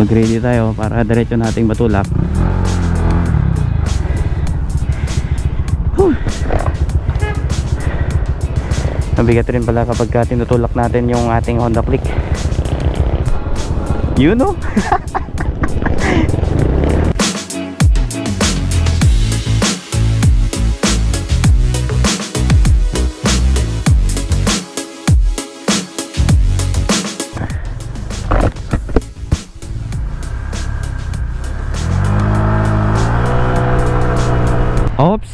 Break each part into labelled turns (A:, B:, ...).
A: mag ready tayo para diretso nating matulak. Whew. mabigat rin pala kapag ka tinutulak natin yung ating Honda Click. You know? Ops,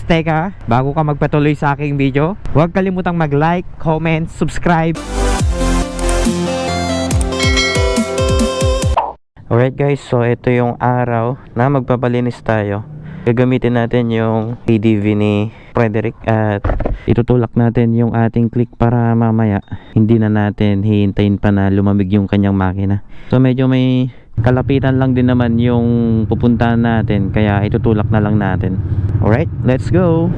A: teka, bago ka magpatuloy sa aking video, huwag kalimutang mag-like, comment, subscribe. Alright guys, so ito yung araw na magpapalinis tayo. Gagamitin natin yung ADV ni Frederick at itutulak natin yung ating click para mamaya hindi na natin hihintayin pa na lumamig yung kanyang makina. So medyo may kalapitan lang din naman yung pupuntahan natin kaya itutulak na lang natin. Alright, let's go!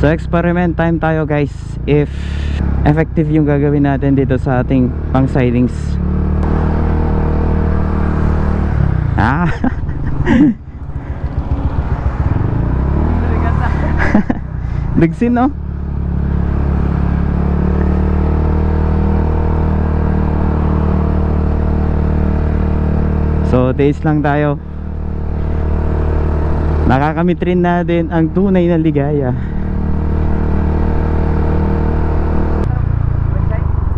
A: So experiment time tayo guys if effective yung gagawin natin dito sa ating pang sidings. Ah. Nagsin no? So taste lang tayo. Nakakamit rin natin ang tunay na ligaya.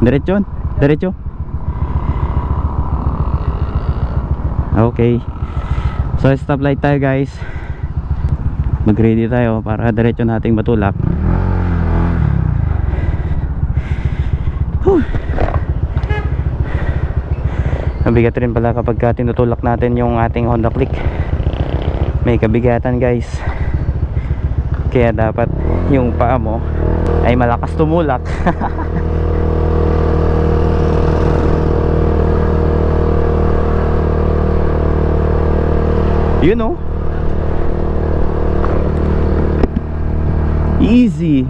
A: Diretso? Diretso? Okay. So stop light tayo guys. Mag ready tayo para diretso nating matulak. Whew. Mabigat rin pala kapag ka tinutulak natin yung ating Honda Click. May kabigatan guys. Kaya dapat yung paa mo ay malakas tumulak. You know? Easy.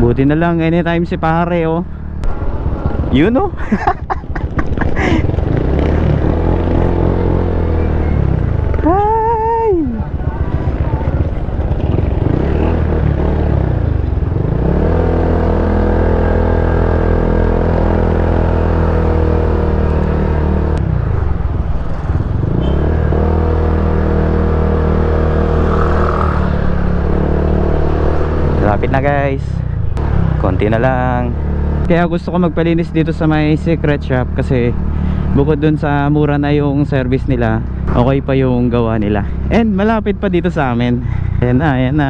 A: Buti na lang anytime si pare oh. You know? Lapit na guys. Konti na lang. Kaya gusto ko magpalinis dito sa may secret shop Kasi bukod dun sa mura na yung service nila Okay pa yung gawa nila. And malapit pa dito sa amin. Ayan na, ayan na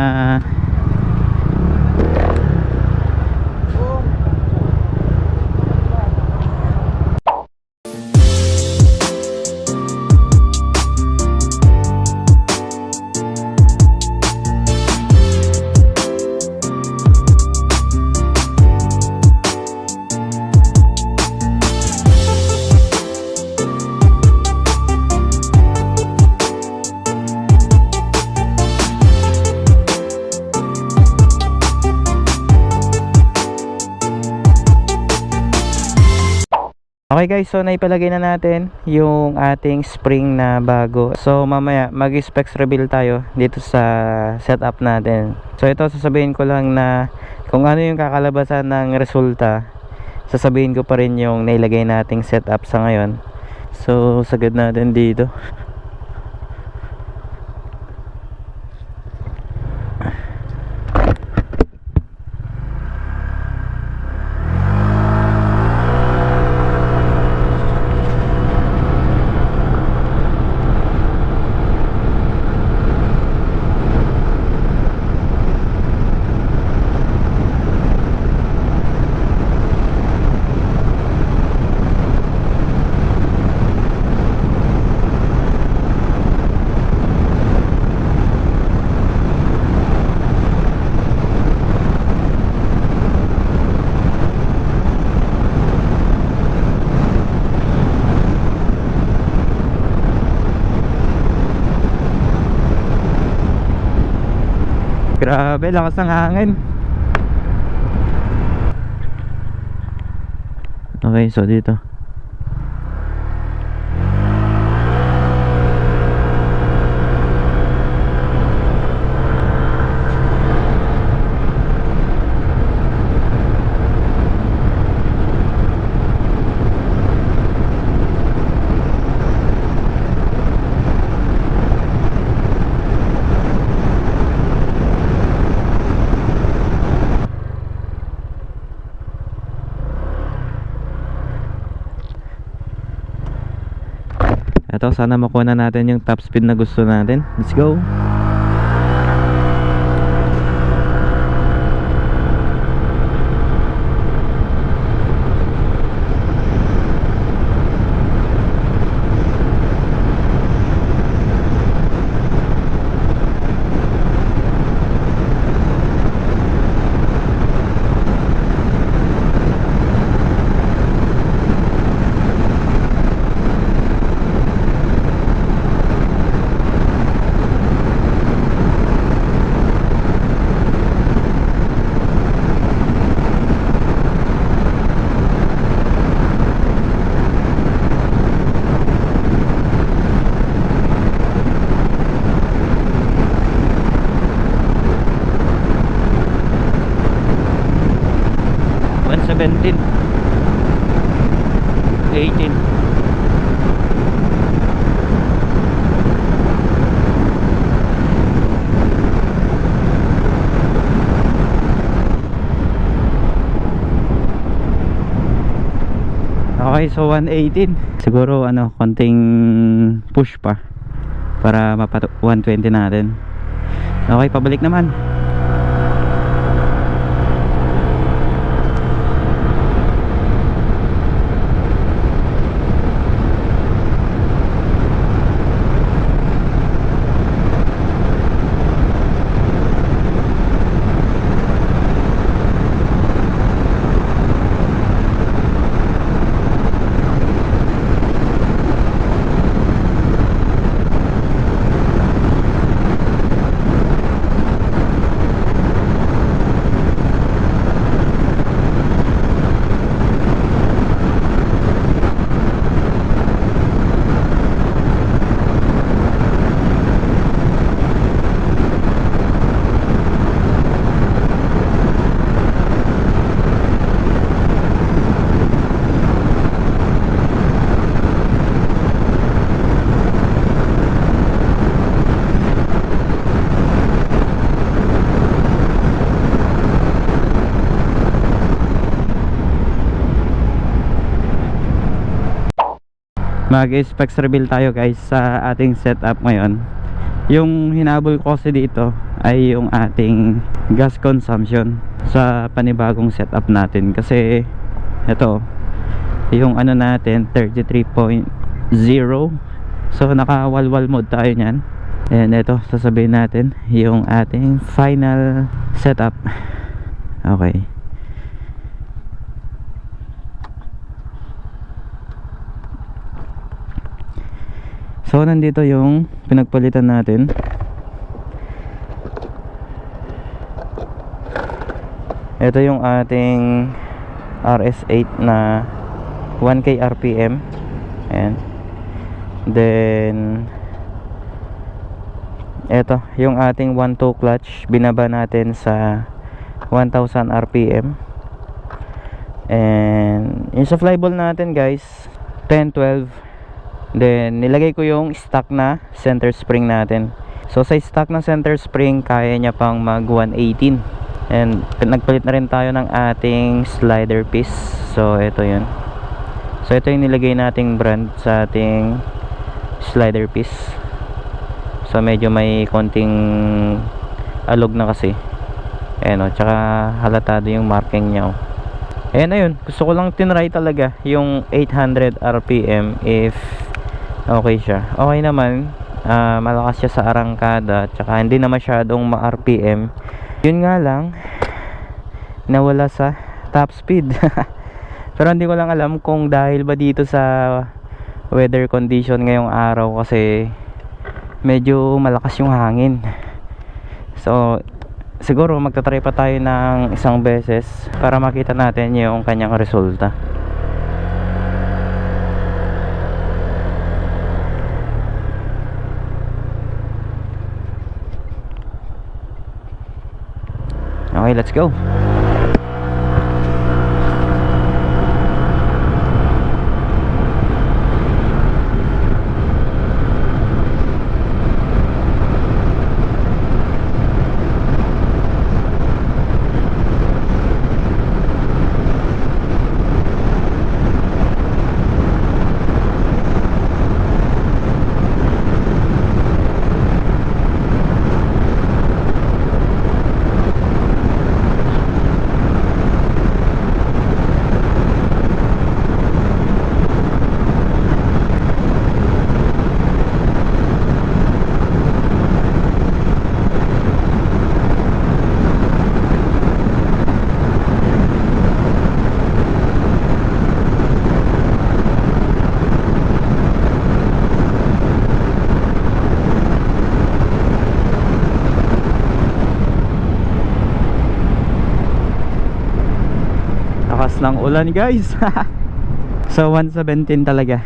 A: Okay guys, so naipalagay na natin yung ating spring na bago. So mamaya mag-specs reveal tayo dito sa setup natin. So ito sasabihin ko lang na kung ano yung kakalabasan ng resulta, sasabihin ko pa rin yung nailagay nating setup sa ngayon. So sagad natin dito. Grabe, lakas ng hangin. Okay, so dito. Ito, sana makuha na natin yung top speed na gusto natin. Let's go! Okay, so 118. Siguro ano, konting push pa para mapa 120 natin. Okay, pabalik naman. Mag specs reveal tayo guys sa ating setup ngayon. Yung hinabol ko kasi dito ay yung ating gas consumption sa panibagong setup natin. Kasi ito yung ano natin 33.0 so naka walwal mode tayo nyan and ito sasabihin natin yung ating final setup. Okay So nandito yung pinagpalitan natin. Ito yung ating RS8 na 1K RPM. Ayan. Then ito yung ating 1-2 clutch binaba natin sa 1000 RPM. And yung sa flyball natin guys 10 12 Then, nilagay ko yung stock na center spring natin. So, sa stock na center spring, kaya niya pang mag 118. And, nagpalit na rin tayo ng ating slider piece. So, ito yun. So, ito yung nilagay nating brand sa ating slider piece. So, medyo may konting alog na kasi. Ayan o, tsaka halatado yung marking niya o. Ayan na yun. Gusto ko lang tinry talaga yung 800 RPM if okay siya. Okay naman. Ah, malakas siya sa arangkada tsaka hindi na masyadong ma-RPM yun nga lang nawala sa top speed. Pero hindi ko lang alam kung dahil ba dito sa weather condition ngayong araw kasi medyo malakas yung hangin. So siguro magtatry pa tayo ng isang beses para makita natin yung kanyang resulta. Let's go. Lakas ng ulan guys. So 117 talaga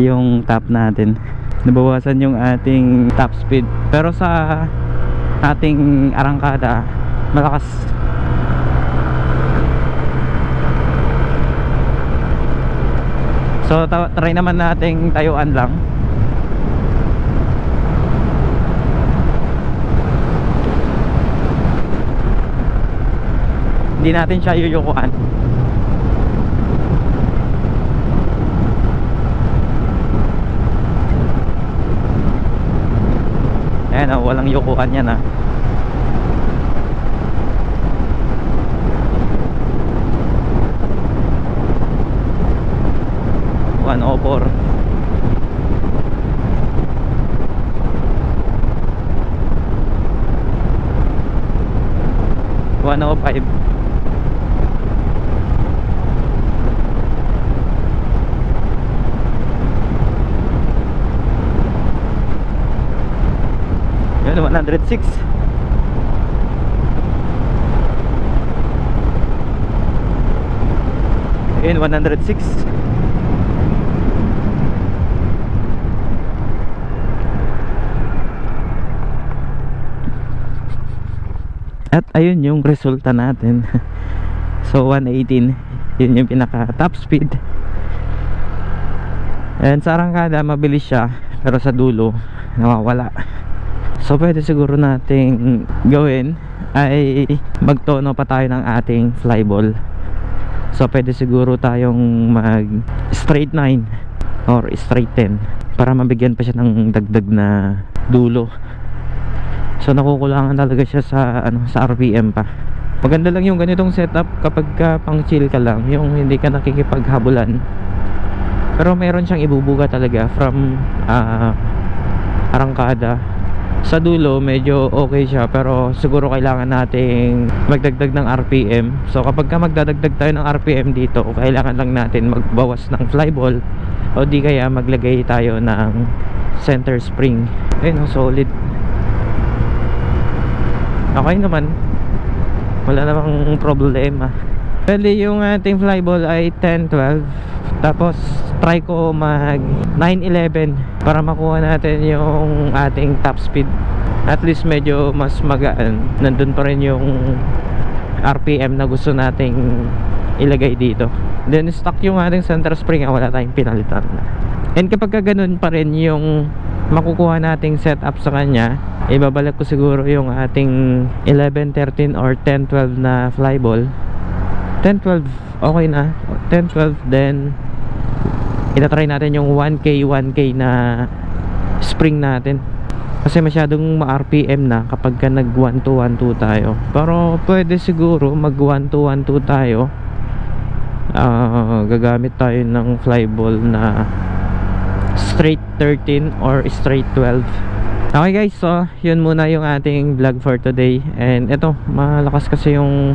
A: Yung top natin. Nabawasan yung ating top speed. Pero sa ating arangkada Malakas. So try naman nating tayuan lang Hindi natin siya yuyukuan Ayan oh, walang yukuan yan ah. One oh four. One oh five Yun, 106 Yun, 106 At ayun yung resulta natin. So 118 Yun yung pinaka top speed. And sa arangkada mabilis siya Pero sa dulo nawawala So pwede siguro nating gawin ay magtono pa tayo ng ating flyball. So pwede siguro tayong mag straight 9 or straight 10 para mabigyan pa siya ng dagdag na dulo. So nakukulangan talaga siya sa ano sa RPM pa. Maganda lang yung ganitong setup kapag ka pang chill ka lang, yung hindi ka nakikipaghabulan. Pero meron siyang ibubuga talaga from ah, arangkada sa dulo medyo okay siya pero siguro kailangan nating magdagdag ng RPM so kapag ka magdadagdag tayo ng RPM dito kailangan lang natin magbawas ng flyball o di kaya maglagay tayo ng center spring. Ayun oh, solid. Okay naman. Wala namang problema. Bali yung ating flyball ay 10-12 Tapos try ko mag 9-11 Para makuha natin yung ating top speed. At least medyo mas magaan. Nandun pa rin yung RPM na gusto nating ilagay dito. Then stock yung ating center spring Wala tayong pinalitan. And kapag ka ganun pa rin yung makukuha nating setup sa kanya ibabalik ko siguro yung ating 11, 13 or 10, 12 na flyball 10, 12 okay na. 10, 12 then itatry natin yung 1K, 1K na spring natin. Kasi masyadong ma-RPM na kapag ka nag 1 to 1 2 tayo. Pero pwede siguro mag 1 to 1 2 tayo. Ah, gagamit tayo ng flyball na straight 13 or straight 12 Okay guys, so yun muna yung ating vlog for today. And ito, malakas kasi yung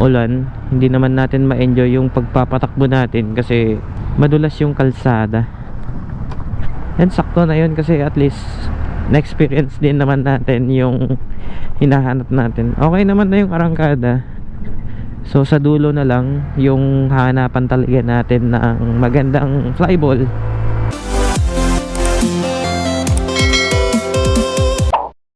A: ulan. Hindi naman natin ma-enjoy yung pagpapatakbo natin Kasi madulas yung kalsada And sakto na yun kasi at least na-experience din naman natin yung hinahanap natin. Okay naman na yung arangkada. So sa dulo na lang yung hanapan talaga natin ng magandang flyball